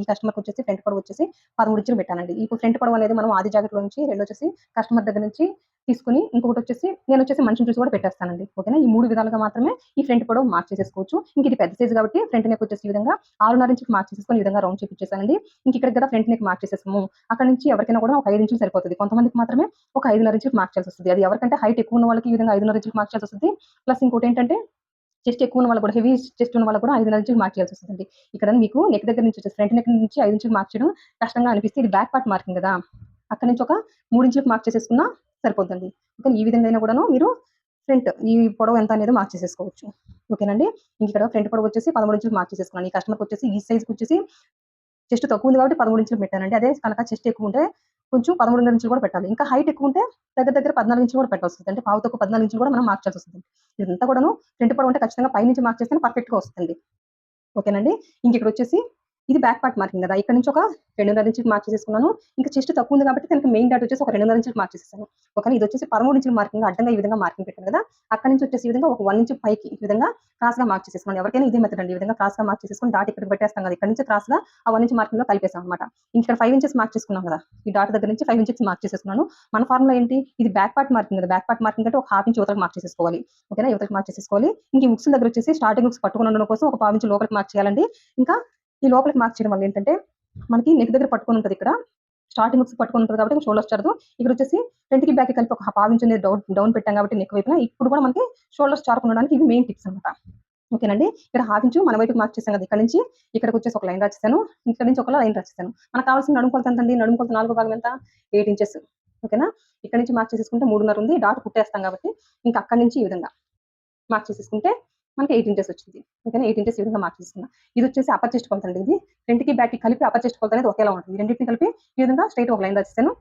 ఈ కస్టమర్కి వచ్చేసి ఫ్రంట్ పొడవు వచ్చేసి పదమూడు ఇచ్చిన పెట్టానండి. ఇప్పుడు ఫ్రంట్ పొడవు అనేది మనం ఆది జాకెట్లో నుంచి రెండు వచ్చేసి కస్టమర్ దగ్గర నుంచి తీసుకుని ఇంకొకటి వచ్చేసి నేను వచ్చేసి మనిషిని చూసి కూడా పెట్టేస్తానండి. ఓకేనా? ఈ మూడు విధాలుగా మాత్రమే ఈ ఫ్రంట్ పొడవు మార్క్ చేసేసుకోవచ్చు. ఇంక ఇది పెద్ద సైజ్ కాబట్టి ఫ్రంట్ నెక్ వచ్చేసి ఈ విధంగా ఆరున్నర ఇంచుకి మార్క్ చేసేసుకొని ఈ విధంగా రౌండ్ చేపించేసానండి ఇంక ఇక్కడ కదా ఫ్రంట్ నెక్ మార్క్ చేసేసాము. అక్కడ నుంచి ఎవరికైనా కూడా ఒక ఐదు ఇంచులు సరిపోతుంది. కొంతమందికి మాత్రమే ఒక ఐదున్నర ఇంచుకి మార్క్ చేయాల్సి వస్తుంది. అది ఎవరికంటే హైట్ ఎక్కువ ఉన్న వాళ్ళకి ఈ విధంగా ఐదున్నర ఇంచుకి మార్క్ చేయాల్సి వస్తుంది. ప్లస్ ఇంకోటి ఏంటంటే చెస్ట్ ఎక్కువ ఉన్న వాళ్ళు కూడా హెవీ చెస్ట్ ఉన్న వాళ్ళు కూడా ఐదు నుంచి మార్క్ చేయాల్సి వస్తుంది ఇక్కడ మీకు నెక్ దగ్గర నుంచి వచ్చేసి ఫ్రంట్ నెక్ నుంచి ఐదు నుంచి మార్క్ చేయడం కష్టంగా అనిపిస్తే ఇది బ్యాక్ పార్ట్ మార్కింగ్ కదా. అక్కడ నుంచి ఒక మూడు ఇంచులకు మార్క్ చేసేసుకున్నా సరిపోతుంది ఓకే ఈ విధంగా అయినా కూడాను మీరు ఫ్రంట్ ఈ పొడవు ఎంత అనేది మార్క్ చేసేసుకోవచ్చు. ఓకేనండి? ఇంక ఇక్కడ ఫ్రంట్ పొడవు వచ్చేసి పదమూడు ఇంచులు మార్క్ చేసేసుకున్నాను. ఈ కస్టమర్కి వచ్చేసి ఈ సైజ్కి వచ్చేసి చెస్ట్ తక్కువ ఉంది కాబట్టి పదమూడు ఇంచులు పెట్టానండి. అదే కనుక చెస్ట్ ఎక్కువ ఉంటే కొంచెం పదమూడున్నర ఇంచులు కూడా పెట్టాలి. ఇంకా హైట్ ఎక్కువ ఉంటే దగ్గర దగ్గర పద్నాలుగు ఇంచులు కూడా పెట్టవస్తుంది అంటే పావు తక్కువ పద్నాలుగు ఇంచులు కూడా మనం మార్క్ చేయాల్సి వస్తుంది. ఇదంతా కూడాను ఫ్రంట్ పొడవు అంటే ఖచ్చితంగా పై నుంచి మార్క్ చేస్తే పర్ఫెక్ట్గా వస్తుంది ఓకేనండి? ఇంక ఇక్కడ వచ్చేసి ఇది బ్యాక్ పార్ట్ మార్కింగ్ కదా. ఇక్కడ నుంచి ఒక రెండున్నర ఇంచులు మార్క్ చేసేసుకున్నాను. ఇంకా చెస్ట్ తక్కువ ఉంది కాబట్టి దానికి మెయిన్ డాట్ వచ్చేసి ఒక రెండున్నర ఇంచులు మార్క్ చేసేసాను. ఒకవేళ ఇది వచ్చేసి పదమూడు ఇంచులు మార్కింగ్ అడ్డంగా ఈ విధంగా మార్కింగ్ పెట్టాను కదా అక్కడ నుంచి వచ్చేసి ఈ విధంగా ఒక వన్ ఇంచు పైకి ఈ విధంగా క్రాస్గా మార్క్ చేసేసుకున్నాను. ఎవరికైనా ఇదే మెథడ్ అండి. ఈ విధంగా క్రాస్గా మార్క్ చేసేసుకుని డాట్ ఇక్కడ పెట్టేస్తాం కదా. ఇక్కడ నుంచి క్రాస్గా ఆ వన్ ఇంచ్ మార్కింగ్లో కలిపేసాం అనమాట ఇక్కడ ఫైవ్ ఇంచెస్ మార్క్ చేసుకున్నాం కదా. ఈ డాట్ దగ్గర నుంచి ఫైవ్ ఇంచెస్ మార్క్ చేసేసుకున్నాను. మన ఫార్ములా ఏంటి? ఇది బ్యాక్ పార్ట్ మార్కింగ్ కదా. బ్యాక్ పార్ట్ మార్కింగ్ అంటే ఒక హాఫ్ ఇంచ్ యువతకు మార్క్ చేసేసుకోవాలి. ఓకేనా యువతకు మార్క్ చేసేసుకోవాలి. ఇంక ఈ దగ్గర వచ్చేసి స్టార్టింగ్ బుక్స్ పట్టుకుని ఉండడం కోసం ఒక పావు ఇంచ్ లోపలికి మార్క్ చేయాలండి. ఇంకా ఈ లోపలికి మార్క్ చేయడం వల్ల ఏంటంటే మనకి నెక్ దగ్గర పట్టుకొని ఉంటుంది ఇక్కడ. స్టార్టింగ్ బుక్స్ పట్టుకుని ఉంటుంది కాబట్టి షోల్డర్ వచ్చారు. ఇక్కడ వచ్చేసి ఫ్రంట్కి బ్యాక్ కలిపి ఒక పావు ఇంచ్ డౌన్ డౌన్ పెట్టాం కాబట్టి నెక్ వైపున. ఇప్పుడు కూడా మనకి షోల్డర్స్ చార్పు ఉండడానికి ఇవి మెయిన్ టిప్స్ అనమాట ఓకేనండి ఇక్కడ హాఫ్ ఇంచు మన వైపుకి మార్క్ చేసాం కదా ఇక్కడ నుంచి ఇక్కడికి వచ్చేసి ఒక లైన్ రాసేసాను. ఇక్కడ నుంచి ఒక లైన్ రాసేసాను. మనకు కావాల్సిన నడుము కొలత ఎంత అండి నడుము కొలత నాలుగో భాగం ఎంత? ఎయిట్ ఇంచెస్ ఓకేనా ఇక్కడ నుంచి మార్క్ చేసేసుకుంటే మూడున్నర ఉంది. డాట్ కుట్టేస్తాం కాబట్టి ఇంకా అక్కడి నుంచి ఈ విధంగా మార్క్ చేసేసుకుంటే మనకి ఎయిట్ ఇంచెస్ వచ్చింది. ఓకేనా? ఎయిట్ ఇంచెస్ ఈ విధంగా మార్క్ చేసుకున్నాం. ఇది వచ్చేసి అప్పర్ చెస్ట్ కొలత అండి ఇది. రెండుకి కి కి కలిపి అప్పర్ చెస్ట్ కొలత అనేది ఒకేలా ఉంటుంది. రెండింటిని కలిపి ఈ విధంగా స్ట్రైట్ ఒక లైన్ రాసేసాను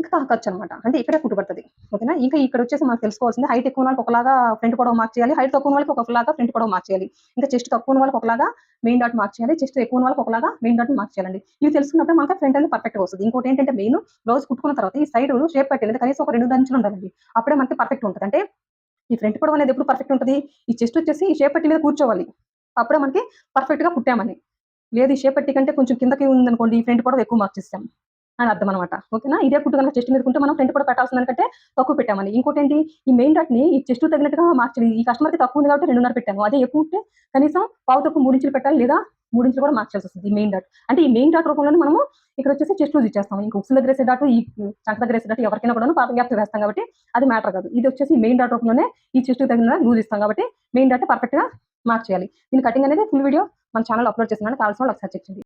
ఇంకా ఖర్చు అనమాట. అంటే ఇక్కడే కుట్టుబడుతుంది. ఓకేనా? ఇంకా ఇక్కడ వచ్చేసి మనకు తెలుసుకోవాల్సింది హైట్ ఎక్కువ వాళ్ళకి ఒకలాగా ఫ్రంట్ పొడవు మార్క్ చేయాలి. హైట్ తక్కువ వాళ్ళకి ఒకలాగా ఫ్రంట్ పొడవు మార్క్ చేయాలి. ఇంకా చెస్ట్ తక్కువ వాళ్ళకి ఒకలాగా మెయిన్ డాట్ మార్క్ చేయాలి. చెస్ట్ ఎక్కువ వాళ్ళకి ఒకలాగా మెయిన్ డాట్ మార్క్ చేయాలండి. ఇవి తెలుసుకున్నప్పుడు మనకి ఫ్రంట్ అనేది పర్ఫెక్ట్ వస్తుంది. ఇంకోటి ఏంటంటే మెయిన్ బ్లౌజ్ కుట్టుకున్న తర్వాత ఈ సైడ్ షేప్ పెట్టేది కనీసం ఒక రెండు దంచులు ఉండాలండి. అప్పుడే మనకి పర్ఫెక్ట్ ఉంటుంది. అంటే ఈ ఫ్రంట్ పొడవు అనేది ఎప్పుడు పర్ఫెక్ట్ ఉంటుంది? ఈ చెస్ట్ వచ్చేసి ఈ షేప్ పట్టి మీద కూర్చోవాలి. అప్పుడే మనకి పర్ఫెక్ట్గా లేదు ఈ షేప్ పట్టి కంటే కొంచెం కిందకి ఉందనుకోండి ఈ ఫ్రంట్ పొడవు ఎక్కువ మార్క్ చేస్తాం అని అర్థం అనమాట ఓకేనా? ఇదే కుట్టు కనుక చెస్ట్ మీద కుంటే మనం ఫ్రంట్ పొడవు పెట్టాల్సిన దానికంటే తక్కువ పెట్టామని. ఇంకోటి ఏంటి ఈ మెయిన్ డాట్ని ఈ చెస్ట్ తగినట్టుగా మార్చాలి ఈ కస్టమర్కి తక్కువ ఉంది కాబట్టి రెండున్నర పెట్టాము. అదే ఎక్కువ ఉంటే కనీసం పావు తక్కువ మూడు ఇంచులు పెట్టాలి లేదా మూడు ఇంచులు కూడా మార్చాల్సి వస్తుంది ఈ మెయిన్ డాట్ అంటే ఈ మెయిన్ డాట్ రూపంలోనే మనము ఇక్కడ వచ్చేసి చెస్ట్ యూజ్ ఇచ్చేస్తాం ఇంకా ఉక్స్ దగ్గర వేసే డాట్ ఈ చంక దగ్గర వేసే డాట్ ఎవరికైనా కూడా పాపం గ్యాప్ వేస్తాం కాబట్టి అది మ్యాటర్ కాదు. ఇది వచ్చేసి మెయిన్ డాట్ రూపంలోనే ఈ చెస్ట్ తగిన లూజ్ ఇస్తాం కాబట్టి మెయిన్ డాట్ పర్ఫెక్ట్గా మార్క్ చేయాలి. దీని కటింగ్ అనేది ఫుల్ వీడియో మన ఛానల్ అప్లోడ్ చేస్తున్నాను. కావాల్సిన వాళ్ళు ఒకసారి చెక్ చేయండి.